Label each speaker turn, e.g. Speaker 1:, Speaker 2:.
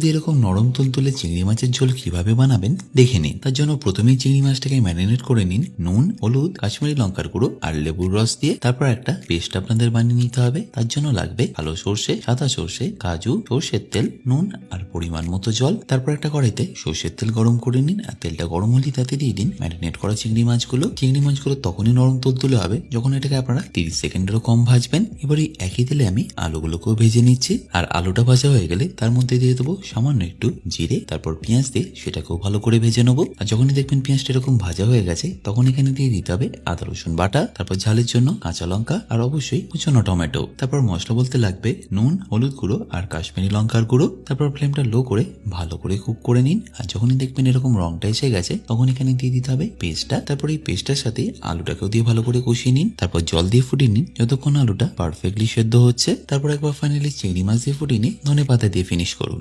Speaker 1: দিয়ে এরকম নরম তুলতুলে চিংড়ি মাছের ঝোল কীভাবে বানাবেন, দেখে নিন। তার জন্য প্রথমেই চিংড়ি মাছটাকে ম্যারিনেট করে নিন। নুন, হলুদ, কাশ্মীরি লঙ্কার গুঁড়ো আর লেবুর রস দিয়ে তারপর একটা পেস্ট আপনাদের বানিয়ে নিতে হবে। তার জন্য লাগবে ভালো সর্ষে, সাদা সর্ষে, কাজু, সর্ষের তেল, নুন আর পরিমাণ মতো জল। তারপর একটা কড়াইতে সর্ষের তেল গরম করে নিন আর তেলটা গরম হলে তাতে দিয়ে দিন ম্যারিনেট করা চিংড়ি মাছগুলো। চিংড়ি মাছগুলো তখনই নরম তুলতুলে হবে যখন এটাকে আপনারা তিরিশ সেকেন্ডেরও কম ভাজবেন। এবার এই একই তেলে আমি আলুগুলোকেও ভেজে নিচ্ছি। আর আলুটা ভাজা হয়ে গেলে তার মধ্যে দিয়ে দেবো সামান্য একটু জিরে, তারপর পেঁয়াজ দিয়ে সেটাকেও ভালো করে ভেজে নেব। আর যখনই দেখবেন পেঁয়াজটা এরকম ভাজা হয়ে গেছে, তখন এখানে দিয়ে দিতে হবে আদা, রসুন বাটা, তারপর ঝালের জন্য কাঁচা লঙ্কা, আর অবশ্যই কুচনো টমেটো। তারপর মশলা বলতে লাগবে নুন, হলুদ গুঁড়ো, আর কাশ্মীরি লঙ্কার গুঁড়ো। তারপর ফ্লেমটা লো করে ভালো করে কুক করে নিন। আর যখনই দেখবেন এরকম রংটা এসে গেছে, তখন এখানে দিয়ে দিতে হবে পেস্টটা। তারপর এই পেস্টটার সাথে আলুটাকেও দিয়ে ভালো করে কষিয়ে নিন। তারপর জল দিয়ে ফুটিয়ে নিন, যতক্ষণ আলুটা পারফেক্টলি সেদ্ধ হচ্ছে। তারপর একবার ফাইনালি চিংড়ি মাছ দিয়ে ফুটিয়ে নিয়ে ধনে পাতা দিয়ে ফিনিশ করুন।